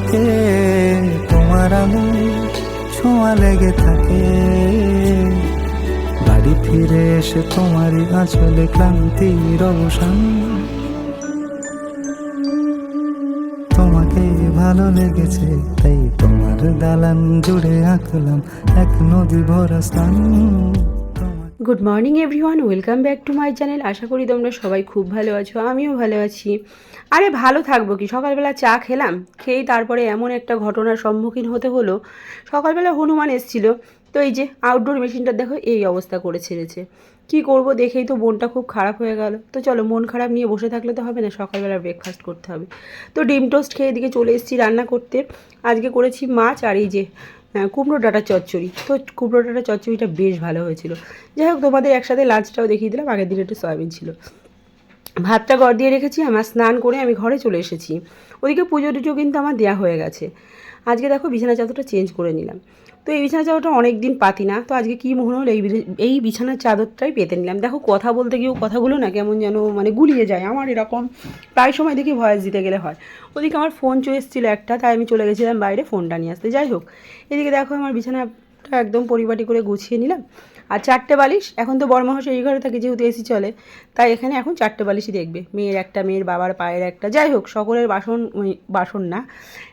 ফাঁকে তোমার আলো ছোঁয়া লেগে থাকে। বাড়ি ফিরে এসে তোমারই আঁচলে ক্লান্তির অবসান। তোমাকে ভালো লেগেছে, তাই তোমার দালান জুড়ে আঁকলাম এক নদী ভরা স্থান। Good morning everyone welcome back to my channel আশা করি তোমরা সবাই খুব ভালো আছো, আমিও ভালো আছি। আরে, ভালো থাকব কি? সকালবেলা চা খেলাম খেয়েই তারপরে এমন একটা ঘটনার সম্মুখীন হতে হলো। সকালবেলা হনুমান এসেছিল, তো এই যে আউটডোর মেশিনটা দেখো, এই অবস্থা করে ছেড়েছে। কি করব দেখেই তো মনটা খুব খারাপ হয়ে গেল। তো চলো, মন খারাপ নিয়ে বসে থাকলে তো হবে না, সকালবেলা ব্রেকফাস্ট করতে হবে। তো ডিম টোস্ট খেয়ে এদিকে চলে এসেছি রান্না করতে। আজকে করেছি মাছ আর এই যে কুমড়ো ডাটা চচ্চড়ি। তো কুমড়ো ডাটা চচ্চড়িটা বেশ ভালো হয়েছিল। যাই হোক, তোমাদের একসাথে লাঞ্চটাও দেখিয়ে দিলাম, আগের দিন একটু সয়াবিন ছিল। ভাতটা গড় দিয়ে রেখেছি, আমার স্নান করে আমি ঘরে চলে এসেছি। ওদিকে পুজো টুজো কিন্তু আমার দেওয়া হয়ে গেছে। আজকে দেখো বিছানা চাদরটা চেঞ্জ করে নিলাম। তো এই বিছানা চাদরটা অনেক দিন পাতি না, তো আজকে কী মনে হলো এই এই বিছানার চাদরটাই পেতে নিলাম। দেখো কথা বলতে গিয়েও কথাগুলো না কেমন যেন মানে গুলিয়ে যায়, আমার এরকম প্রায় সময় দেখি ভয়েস দিতে গেলে হয়। ওদিকে আমার ফোন চলে এসেছিল একটা, তাই আমি চলে গেছিলাম বাইরে ফোনটা নিয়ে আসতে। যাই হোক, এদিকে দেখো আমার বিছানাটা একদম পরিপাটি করে গুছিয়ে নিলাম। আর চারটে বালিশ, এখন তো বড়মহাশয় এই ঘরে থাকে, যেহেতু এসি চলে, তাই এখানে এখন চারটে বালিশই দেখবে। মেয়ের একটা, মেয়ের বাবার পায়ের একটা, যাই হোক, সকলের বাসন বাসন না,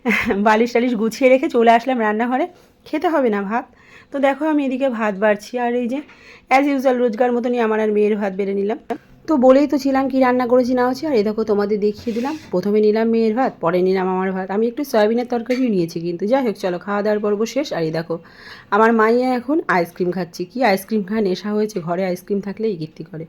বালিশ টালিশ গুছিয়ে রেখে চলে আসলাম রান্নাঘরে। খেতে হবে না ভাত। তো দেখো আমি এদিকে ভাত বাড়ছি, আর এই যে অ্যাজ ইউজুয়াল রোজগার মতনই আমার আর মেয়ের ভাত বেড়ে নিলাম। তো বলেই তো ছিলাম কি রান্না করেছি, না হচ্ছে। আর এই দেখো তোমাদের দেখিয়ে দিলাম। প্রথমে নিলাম মেয়ের ভাত, পরে নিলাম আমার ভাত। আমি একটু সয়াবিনের তরকারিও নিয়েছি কিন্তু। যাই হোক, চলো খাওয়া দাওয়ার পর্ব শেষ। আর এই দেখো, আমার মাইয়া এখন আইসক্রিম খাচ্ছি। কি আইসক্রিম খাওয়া নেশা হয়েছে? ঘরে আইসক্রিম থাকলেই কীর্তি করে।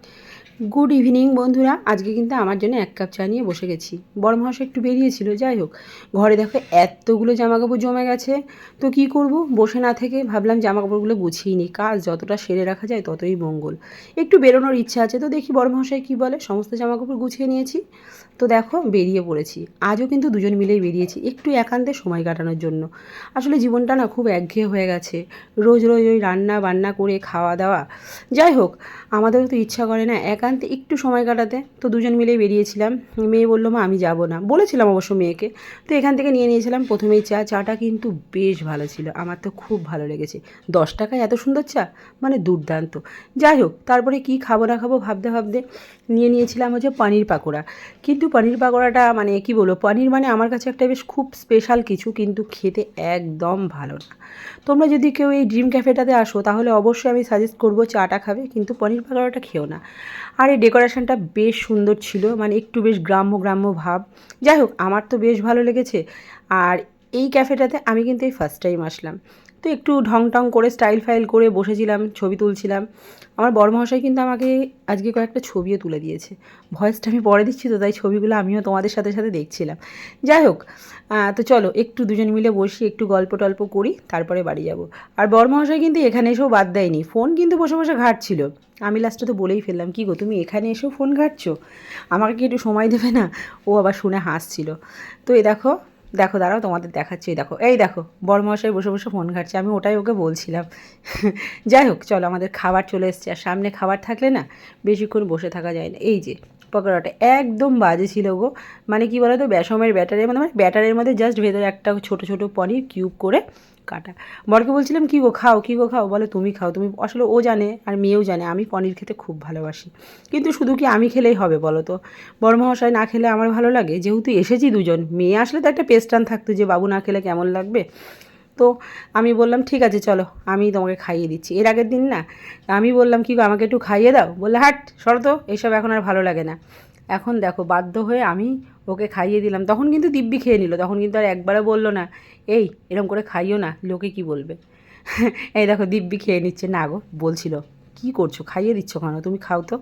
গুড ইভিনিং বন্ধুরা। আজকে কিন্তু আমার জন্য এক কাপ চা নিয়ে বসে গেছি। বড় মহাশয় একটু বেরিয়েছিল, যাই হোক। ঘরে দেখো এতগুলো জামাকাপড় জমে গেছে। তো কি করব? বসে না থেকে ভাবলাম জামাকাপড়গুলো গুছিয়ে নিই। কাজ যতটা সেরে রাখা যায় ততই মঙ্গল। একটু বেরোনোর ইচ্ছা আছে। তো দেখি বড় কী বলে? সমস্ত জামাকাপড় গুছিয়ে নিয়েছি। তো দেখো, বেরিয়ে পড়েছি। আজও কিন্তু দুজন মিলেই বেরিয়েছি, একটু একান্তে সময় কাটানোর জন্য। আসলে জীবনটা না খুব একঘেয়ে হয়ে গেছে। রোজ রোজ ওই রান্না বান্না করে খাওয়া দাওয়া। যাই হোক, আমাদেরও তো ইচ্ছা করে না একান্তে একটু সময় কাটাতে। তো দুজন মিলেই বেরিয়েছিলাম। মেয়ে বলল, মা, আমি যাব না। বলেছিলাম অবশ্য মেয়েকে। তো এখান থেকে নিয়ে নিয়েছিলাম। প্রথমেই চা। চাটা কিন্তু বেশ ভালো ছিল। আমার তো খুব ভালো লেগেছে। দশ টাকায় এত সুন্দর চা? মানে দুর্দান্ত। যাই হোক, তারপরে কি খাব না খাব ভাবতে ভাবতে নিয়ে নিয়েছিলাম হচ্ছে পনির পাকোড়া। কিন্তু পনির পাকোড়াটা মানে কি বলব, পনির মানে আমার কাছে একটা বেশ খুব স্পেশাল কিছু, কিন্তু খেতে একদম ভালো না। তোমরা যদি কেউ এই ড্রিম ক্যাফেটাতে আসো, তাহলে অবশ্যই আমি সাজেস্ট করব চাটা খাবে, কিন্তু পনির পাকোড়াটা খেও না। আর এই ডেকোরেশনটা বেশ সুন্দর ছিল মানে একটু বেশ গ্রাম্য গ্রাম্য ভাব। যাই হোক, আমার তো বেশ ভালো লেগেছে। আর এই ক্যাফেটাতে আমি কিন্তু এই ফার্স্ট টাইম আসলাম। তো একটু ঢং টং করে স্টাইল ফাইল করে বসেছিলাম, ছবি তুলছিলাম। আমার বড় মহাশয় কিন্তু আমাকে আজকে কয়েকটা ছবিও তুলে দিয়েছে। ভয়েসটা আমি পরে দিচ্ছি তো, তাই ছবিগুলো আমিও তোমাদের সাথে সাথে দেখছিলাম। যাই হোক তো চলো, একটু দুজন মিলে বসি, একটু গল্প টল্প করি, তারপরে বাড়ি যাব। আর বড় মহাশয় কিন্তু এখানে এসেও বাদ দেয়নি। ফোন কিন্তু বসে বসে ঘাটছিল। আমি লাস্টে তো বলেই ফেললাম, কি গো, তুমি এখানে এসেও ফোন ঘাটছো? আমাকে কি একটু সময় দেবে না? ও আবার শুনে হাসছিল। তো এ দেখো দেখো, দাঁড়াও, তোমাদের দেখাচ্ছি দেখো, এই দেখো বড়মশাই বসে বসে ফোন ঘাটছে, আমি ওটাই ওকে বলছিলাম। যাই হোক, চলো, আমাদের খাবার চলে এসছে, আর সামনে খাবার থাকলে না, বেশিক্ষণ বসে থাকা যায় না। এই যে, পকোড়াটা একদম বাজে ছিল গো মানে কি বলো তো বেসমের ব্যাটারের মধ্যে মানে ব্যাটারের মধ্যে জাস্ট ভেতরে একটা ছোট ছোট পনির কিউব করে কাটা। বরকে বলছিলাম, কী গো, খাও, কী গো, খাও? বলে, তুমি খাও, তুমি আসলে ও জানে আর মেয়েও জানে, আমি পনির খেতে খুব ভালোবাসি। কিন্তু শুধু কি আমি খেলেই হবে বলো তো? বড় মহাশয় না খেলে আমার ভালো লাগে? যেহেতু এসেছি দুজন, মেয়ে আসলে তো একটা পেস্টান থাকতো যে, বাবু না খেলে কেমন লাগবে? তো আমি বললাম, ঠিক আছে, চলো, আমি তোমাকে খাইয়ে দিচ্ছি। এর আগের দিন না, আমি বললাম, কি আমাকে একটু খাইয়ে দাও? বললে, হাট, শরত এইসব এখন আর ভালো লাগে না। এখন দেখো বাধ্য হয়ে আমি ওকে খাইয়ে দিলাম। তখন কিন্তু দিব্যি খেয়ে নিল। তখন কিন্তু আর একবারও বলল না, এই এরকম করে খাইও না, লোকে কি বলবে? এই দেখো দিব্যি খেয়ে নিচ্ছে। না গো, বলছিল, কি করছ? খাইয়ে দিচ্ছ কেন? তুমি খাও তো।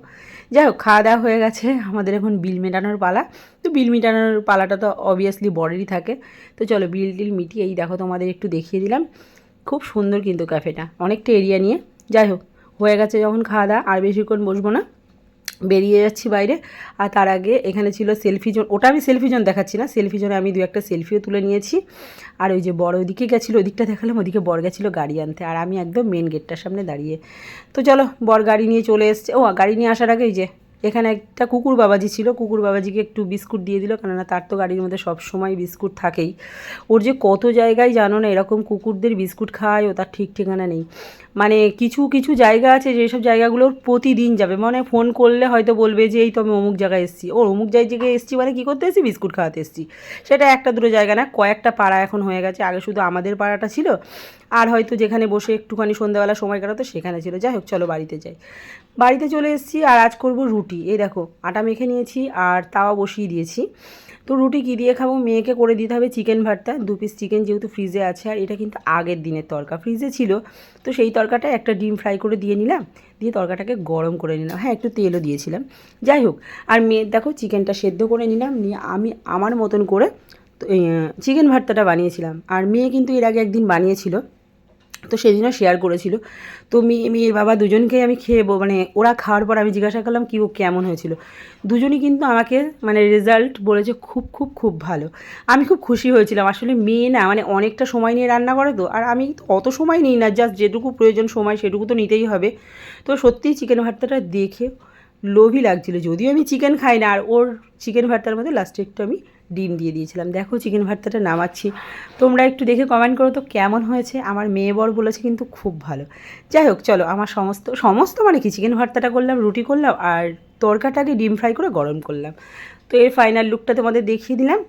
যাই হোক, খাওয়া দাওয়া হয়ে গেছে আমাদের এখন বিল মেটানোর পালা। তো বিল মেটানোর পালাটা তো অবভিয়াসলি বড়েরই থাকে। তো চলো বিল টিল মিটিয়ে এই দেখো তোমাদের একটু দেখিয়ে দিলাম। খুব সুন্দর কিন্তু ক্যাফেটা অনেকটা এরিয়া নিয়ে। যাই হোক, হয়ে গেছে যখন খাওয়া দাওয়া, আর বেশিক্ষণ বসবো না। বেরিয়ে যাচ্ছি বাইরে। আর তার আগে এখানে ছিল সেলফি জোন ওটা আমি সেলফি জোন দেখাচ্ছি না। সেলফি জোনে আমি দু একটা সেলফিও তুলে নিয়েছি। আর ওই যে বড় ওইদিকে গেছিল ওদিকটা দেখালাম। ওদিকে বর গেছিল গাড়ি আনতে। আর আমি একদম মেন গেটটার সামনে দাঁড়িয়ে। তো চলো, বর গাড়ি নিয়ে চলে এসছে। ও, গাড়ি নিয়ে আসার আগে এই যে এখানে একটা কুকুর বাবাজি ছিল। কুকুর বাবাজিকে একটু বিস্কুট দিয়ে দিল, কেননা তার তো গাড়ির মধ্যে সব সময় বিস্কুট থাকেই। ওর যে কত জায়গায় জানো না, এরকম কুকুরদের বিস্কুট খায়, ও তার ঠিক ঠিকানা নেই। মানে কিছু কিছু জায়গা আছে যেসব জায়গাগুলোর প্রতিদিন যাবে। মানে ফোন করলে হয়তো বলবে যে, এই তো আমি অমুক জায়গায় এসেছি। ওর অমুক জায়গায় এসেছি মানে কী করতে এসেছি? বিস্কুট খাওয়াতে এসেছি। সেটা একটা দুটো জায়গা না, কয়েকটা পাড়া এখন হয়ে গেছে। আগে শুধু আমাদের পাড়াটা ছিল আর হয়তো যেখানে বসে একটুখানি সন্ধ্যাবেলা সময় কাটাতো সেখানে ছিল। যাই হোক, চলো বাড়িতে যাই। বাড়িতে চলে এসেছি আর আজ করব রুটি। এই দেখো, আটা মেখে নিয়েছি আর তাওয়া বসিয়ে দিয়েছি। তো রুটি কী দিয়ে খাব? মেয়েকে করে দিতে হবে চিকেন ভর্তা দু পিস চিকেন যেহেতু ফ্রিজে আছে আর এটা কিন্তু আগের দিনের তরকা। ফ্রিজে ছিল, তো সেই তরকাটা একটা ডিম ফ্রাই করে দিয়ে নিলাম। দিয়ে তরকাটাকে গরম করে নিলাম। হ্যাঁ একটু তেলও দিয়েছিলাম। যাই হোক, আর মেয়ের দেখো চিকেনটা সেদ্ধ করে নিলাম। নিয়ে আমি আমার মতন করে চিকেন ভর্তাটা বানিয়েছিলাম। আর মেয়ে কিন্তু এর আগে একদিন বানিয়েছিল। তো সেদিনও শেয়ার করেছিল। তো মেয়ে মেয়ের বাবা দুজনকেই আমি খেয়ে মানে ওরা খাওয়ার পর আমি জিজ্ঞাসা করলাম, কী ও কেমন হয়েছিল? দুজনই কিন্তু আমাকে মানে রেজাল্ট বলেছে খুব খুব খুব ভালো। আমি খুব খুশি হয়েছিলাম। আসলে মেয়ে না মানে অনেকটা সময় নিয়ে রান্না করে তো, আর আমি অত সময় নিই না জাস্ট যেটুকু প্রয়োজন সময় সেটুকু তো নিতেই হবে। তো সত্যিই চিকেন ভর্তাটা দেখে লোভই লাগছিল। যদিও আমি চিকেন খাই না, আর ওর চিকেন ভর্তার মধ্যে লাস্টে একটু আমি ডিম দিয়ে দিয়েছিলাম। দেখো চিকেন ভর্তাটা নামাচ্ছি। তোমরা একটু দেখে কমেন্ট করো তো কেমন হয়েছে? আমার মেয়ে বর বলেছে কিন্তু খুব ভালো। যাই হোক, চলো, আমার সমস্ত সমস্ত মানে কি? চিকেন ভর্তাটা করলাম, রুটি করলাম, আর তরকাটাকে ডিম ফ্রাই করে গরম করলাম। তো এর ফাইনাল লুকটা তোমাদের দেখিয়ে দিলাম।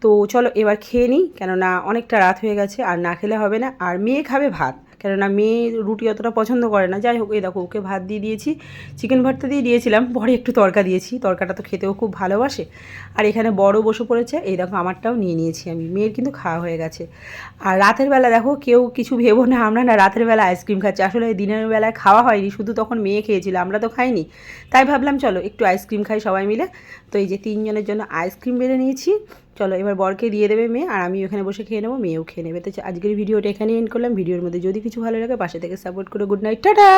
তো চলো, এবার খেয়ে নিই, কেননা অনেকটা রাত হয়ে গেছে, আর না খেলে হবে না। আর মেয়ে খাবে ভাত। কেননা মেয়ে রুটি অতটা পছন্দ করে না। যাই হোক, এই দেখো, ওকে ভাত দিয়ে দিয়েছি চিকেন ভর্তা দিয়ে দিয়েছিলাম, পরে একটু তরকা দিয়েছি। তরকাটা তো খেতেও খুব ভালোবাসে। আর এখানে বড় বসে পড়েছে, এই দেখো, আমারটাও নিয়ে নিয়েছি আমি। মেয়ের কিন্তু খাওয়া হয়ে গেছে। আর রাতের বেলা দেখো, কেউ কিছু ভেবো না, আমরা না রাতের বেলা আইসক্রিম খাচ্ছি। আসলে দিনের বেলায় খাওয়া হয়নি, শুধু তখন মেয়ে খেয়েছিল, আমরা তো খাইনি। তাই ভাবলাম, চলো, একটু আইসক্রিম খাই সবাই মিলে। তো এই যে তিনজনের জন্য আইসক্রিম বেড়ে নিয়েছি। চলো, এবার বরকে দিয়ে দেবে মেয়ে, আর আমি ওখানে বসে খেয়ে নেব, মেয়েও খেয়ে নেবে। তো আজকের ভিডিওটা এখানে এন্ড করলাম। ভিডিওর মধ্যে যদি কিছু ভালো লাগে, পাশে থেকে সাপোর্ট করো গুড নাইট টাটা!